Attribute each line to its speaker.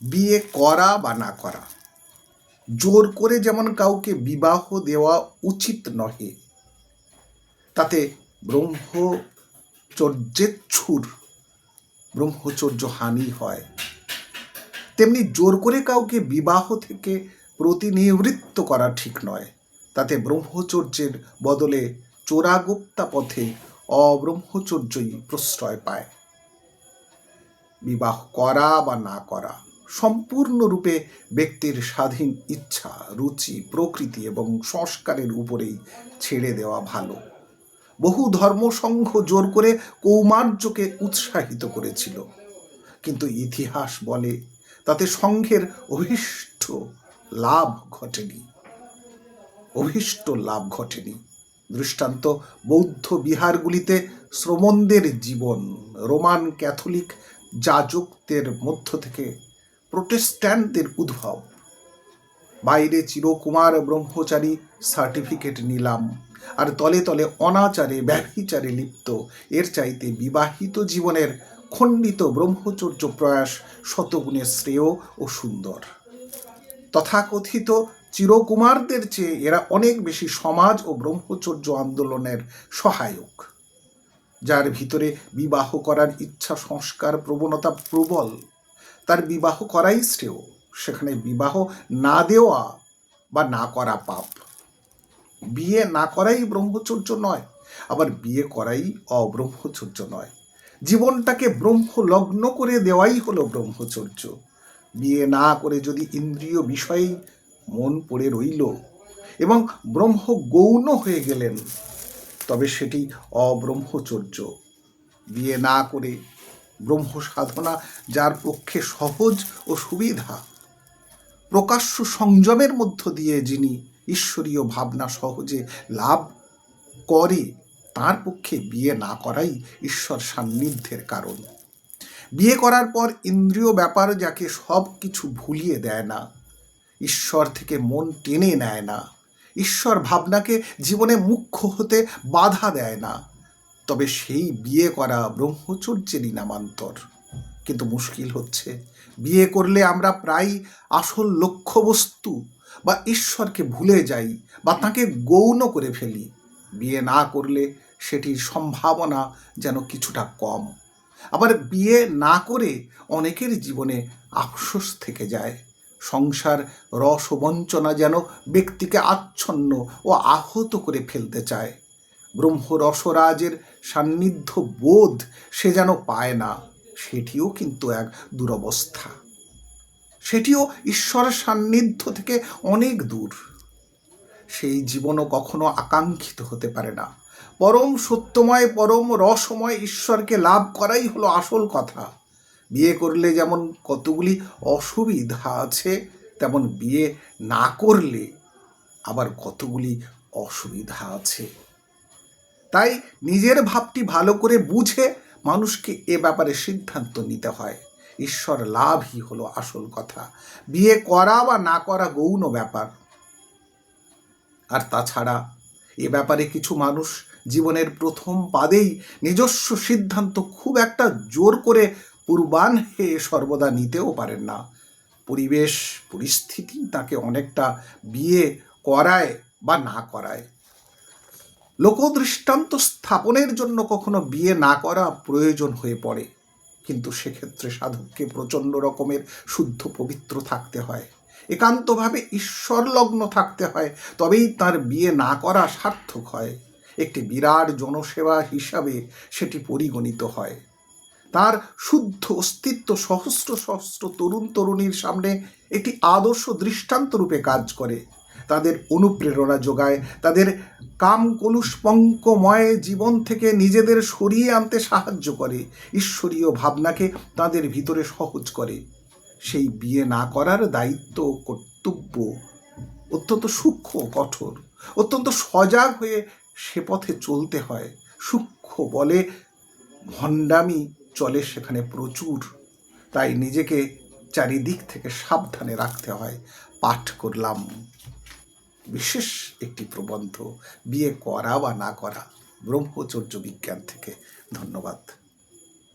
Speaker 1: বিয়ে করা বা না করা। জোর করে যেমন কাউকে বিবাহ দেওয়া উচিত নহে, তাতে ব্রহ্মচর্যেচ্ছুর ব্রহ্মচর্য হানি হয়। তেমনি জোর করে কাউকে বিবাহ থেকে প্রতিনিবৃত্ত করা ঠিক নয়, তাতে ব্রহ্মচর্যের বদলে চোরাগুপ্তা পথে অব্রহ্মচর্যই প্রশ্রয় পায়। বিবাহ করা বা না করা সম্পূর্ণরূপে ব্যক্তির স্বাধীন ইচ্ছা, রুচি, প্রকৃতি এবং সংস্কারের উপরেই ছেড়ে দেওয়া ভালো। বহু ধর্মসংঘ জোর করে কৌমার্যকে উৎসাহিত করেছিল। কিন্তু ইতিহাস বলে তাতে সংঘের অভীষ্ট লাভ ঘটেনি। অভীষ্ট লাভ ঘটেনি। দৃষ্টান্ত বৌদ্ধ বিহারগুলিতে শ্রমণদের জীবন, রোমান ক্যাথলিক যাজকদের মধ্য থেকে প্রোটেস্ট্যান্টদের উদ্ভব। বাইরে চিরকুমার ব্রহ্মচারী সার্টিফিকেট নিলাম আর তলে তলে অনাচারে, ব্যভিচারে লিপ্ত। এর চাইতে বিবাহিত জীবনের খণ্ডিত ব্রহ্মচর্য প্রয়াস শতগুণে শ্রেয় ও সুন্দর। তথাকথিত চিরকুমারদের চেয়ে এরা অনেক বেশি সমাজ ও ব্রহ্মচর্য আন্দোলনের সহায়ক, যার ভিতরে বিবাহ করার ইচ্ছা, সংস্কার, প্রবণতা প্রবল। তার বিবাহ করাই শ্রেয়। সেখানে বিবাহ না দেওয়া বা না করা পাপ। বিয়ে না করাই ব্রহ্মচর্য নয়, আবার বিয়ে করাই অব্রহ্মচর্য নয়। জীবনটাকে ব্রহ্ম লগ্ন করে দেওয়াই হলো ব্রহ্মচর্য। বিয়ে না করে যদি ইন্দ্রিয় বিষয়েই মন পড়ে রইল এবং ব্রহ্ম গৌণ হয়ে গেলেন, তবে সেটি অব্রহ্মচর্য। বিয়ে না করে ব্রহ্ম সাধনা যার পক্ষে সহজ ও সুবিধা। প্রকাশ্য সংযমের মধ্য দিয়ে যিনি ঈশ্বরীয় ভাবনা সহজে লাভ করে, তার পক্ষে বিয়ে না করাই ঈশ্বর সান্নিধ্যের কারণ। বিয়ে করার পর ইন্দ্রিয় ব্যাপার যাকে সব কিছু ভুলিয়ে দেয় না, ঈশ্বর থেকে মন টেনে নেয় না, ঈশ্বর ভাবনাকে জীবনে মুখ্য হতে বাধা দেয় না। তবে সেই বিয়ে করা ব্রহ্মচর্যেরই নামান্তর। কিন্তু মুশকিল হচ্ছে। বিয়ে করলে আমরা প্রায় আসল লক্ষ্যবস্তু বা ঈশ্বরকে ভুলে যাই বা তাকে গৌণ করে ফেলি। বিয়ে না করলে সেটির সম্ভাবনা যেন কিছুটা কম। আবার বিয়ে না করে অনেকের জীবনে আফসোস থেকে যায়। সংসার রস বঞ্চনা যেন ব্যক্তিকে আচ্ছন্ন ও আহত করে ফেলতে চায়। ব্রহ্মরসরাজের সান্নিধ্য বোধ সে যেন পায় না, সেটিও কিন্তু এক দুরবস্থা। সেটিও ঈশ্বরের সান্নিধ্য থেকে অনেক দূর। সেই জীবনও কখনো আকাঙ্ক্ষিত হতে পারে না। পরম সত্যময়, পরম রসময় ঈশ্বরকে লাভ করাই হলো আসল কথা। বিয়ে করলে যেমন কতগুলি অসুবিধা আছে, তেমন বিয়ে না করলে আবার কতগুলি অসুবিধা আছে। তাই নিজের ভাবটি ভালো করে বুঝে মানুষকে এ ব্যাপারে সিদ্ধান্ত নিতে হয়। ঈশ্বর লাভই হলো আসল কথা। বিয়ে করা বা না করা গৌণ ব্যাপার। আর তাছাড়া এ ব্যাপারে কিছু মানুষ জীবনের প্রথম পাদেই নিজস্ব সিদ্ধান্ত খুব একটা জোর করে পূর্বাহ্নে সর্বদা নিতেও পারেন না। পরিবেশ, পরিস্থিতি তাকে অনেকটা বিয়ে করায় বা না করায়। লোকদৃষ্টান্ত স্থাপনের জন্য কখনো বিয়ে না করা প্রয়োজন হয়ে পড়ে। কিন্তু সেক্ষেত্রে সাধককে প্রচণ্ড রকমের শুদ্ধ পবিত্র থাকতে হয়, একান্তভাবে ঈশ্বরলগ্ন থাকতে হয়, তবেই তার বিয়ে না করা সার্থক হয়। একটি বিরাট জনসেবা হিসাবে সেটি পরিগণিত হয়। তার শুদ্ধ অস্তিত্ব সহস্র সহস্র তরুণ তরুণীর সামনে একটি আদর্শ দৃষ্টান্ত রূপে কাজ করে। তাদের অনুপ্রেরণা যোগায়, তাদের কাম কলুষ্পঙ্কময় জীবন থেকে নিজেদের সরিয়ে আনতে সাহায্য করে, ঈশ্বরীয় ভাবনাকে তাদের ভিতরে সহজ করে। সেই বিয়ে না করার দায়িত্ব কর্তব্য অত্যন্ত সূক্ষ্ম কঠোর, অত্যন্ত সজাগ হয়ে সে পথে চলতে হয়। সূক্ষ্ম বলে ভণ্ডামি চলে সেখানে প্রচুর, তাই নিজেকে চারিদিক থেকে সাবধানে রাখতে হয়। পাঠ করলাম। বিশেষ একটি প্রবন্ধ বিয়ে করা বা না করা ব্রহ্মচর্য বিজ্ঞান থেকে। ধন্যবাদ।